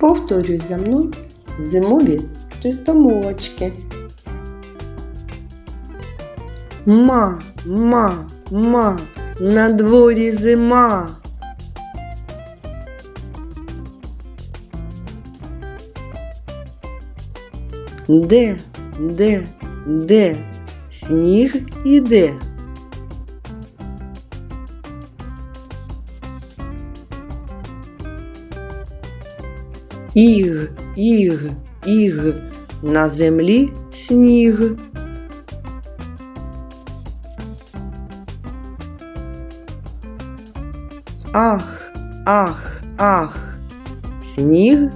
Повторюй за мною зимові чистомовочки. Ма, ма, ма, на дворі зима. Де, де, де сніг іде? Іг, іг, іг, на землі сніг. Ах, ах, ах, сніг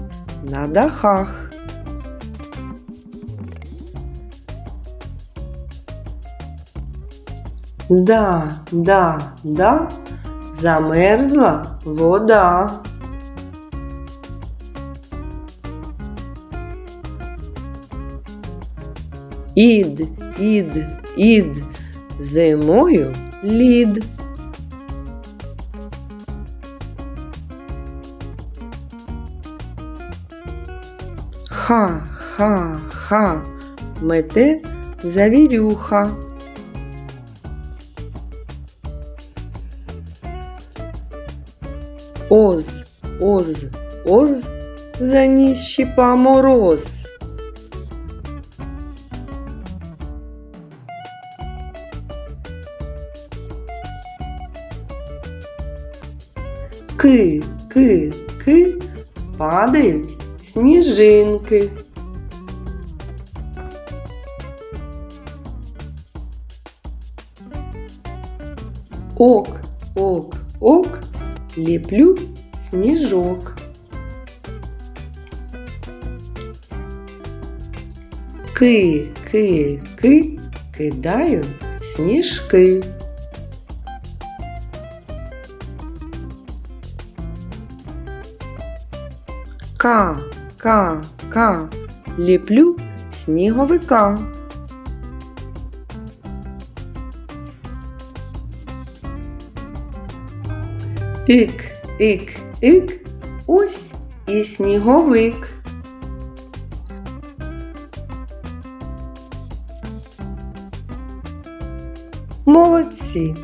на дахах. Да, да, да, замерзла вода. Ід, ід, ід, зимою лід. Ха, ха, ха, мете завірюха. Оз, оз, оз, заніс щіпа мороз. Ки, ки, ки, падають сніжинки. Ок, ок, ок, ліплю сніжок. Ки, ки, ки, кидаю сніжки. Ка, ка, ка, ліплю сніговика. Ік, ік, ік, ось і сніговик. Молодці!